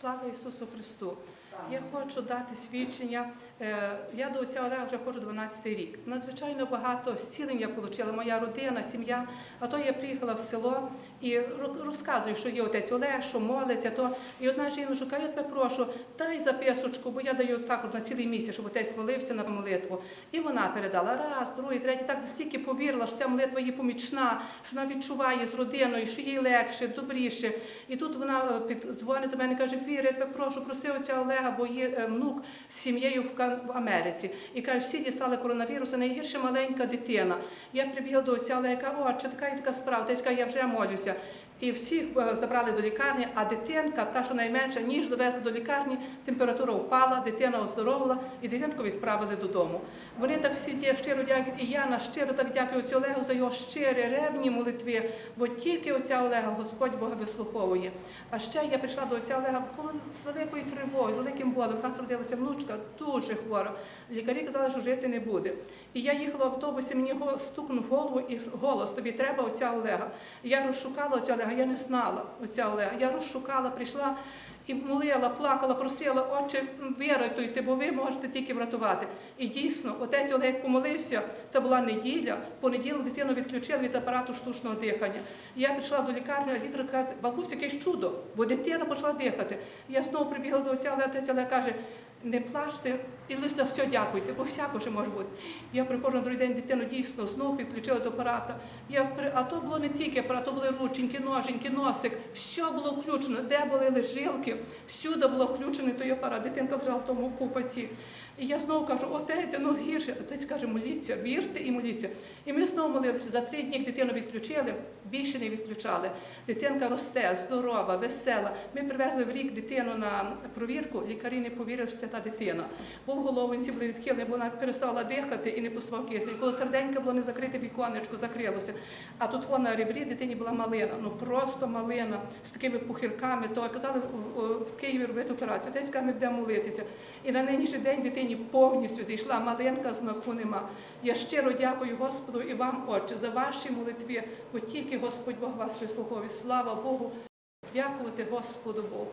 Слава Ісусу Христу! Я хочу дати свідчення. Е, Я до отця Олега вже ходжу 12 рік. Надзвичайно багато зцілень я отримала, моя родина, сім'я. А то я приїхала в село і розказую, що є отець Олег, що молиться. То і одна жіночка, я тебе прошу, дай записочку, бо я даю також на цілий місяць, щоб отець молився на молитву. І вона передала раз, другий, третій. Так настільки повірила, що ця молитва є помічна, що вона відчуває з родиною, що їй легше, добріше. І тут вона е, під- дзвонить до мене і каже, Я прошу, проси отця Олега, бо є е, внук з сім'єю в, Америці. І каже, всі дістали коронавірус, а найгірше маленька дитина. Я прибігла до отця Олега, о, чи така і така справа? Та я вже молюся. І всіх е, забрали до лікарні, а дитинка, та, що найменша, ніж довезли до лікарні, температура впала, дитина оздоровила і дитинку відправили додому. Вони так всі ті щиро дякують, і я на щиро так дякую отцю Олегу за його щирі, ревні молитви, бо тільки отця Олега Господь Бога вислуховує. А ще я прийшла до отця Олега з великою тривогою, з великим болем. У нас родилася внучка, дуже хвора. Лікарі казали, що жити не буде. І я їхала в автобусі, мені стукнув голову і голос, тобі треба отця Олега. Я розшукала отця Олега, я не знала отця Олега. Я розшукала, прийшла і молила, плакала, просила, отче, вирятуйте, бо ви можете тільки врятувати. І дійсно, отець Олег помолився, це була неділя, понеділок дитину відключили від апарату штучного дихання. Я прийшла до лікарні, а лікар каже, бабусь, якесь чудо, бо дитина почала дихати. Я знову прибігла до отця Олега, отець Олег каже, не плачте і лише за все дякуйте, бо всяко ще може бути. Я приходжу на другий день дитину дійсно знову підключили до апарата. Я при- а то було не тільки апарат, то були рученьки, ноженьки, носик. Все було включено. Де були лежилки, всюди було включений той апарат. Дитинка лежала в тому купаці. І я знову кажу, отець, ну гірше. Отець каже, моліться, вірте і моліться. І ми знову молилися. За три дні дитину відключили, більше не відключали. Дитинка росте, здорова, весела. Ми привезли в рік дитину на провірку. Лікарі не повірили, що це та дитина. Бо в головинці були відхилені, бо вона перестала дихати і не поступав кисень. Коли серденька було не закрите віконечко, закрилося. А тут вона на ребрі дитині була малина, ну просто малина з такими пухирками. То казали в- Києві робити операцію. Десь ми будемо молитися. І на нинішній день дитині повністю зійшла малинка, знаку нема. Я щиро дякую Господу і вам, Отче, за ваші молитви, бо тільки Господь Бог вас вислуховує. Слава Богу. Дякувати Господу Богу.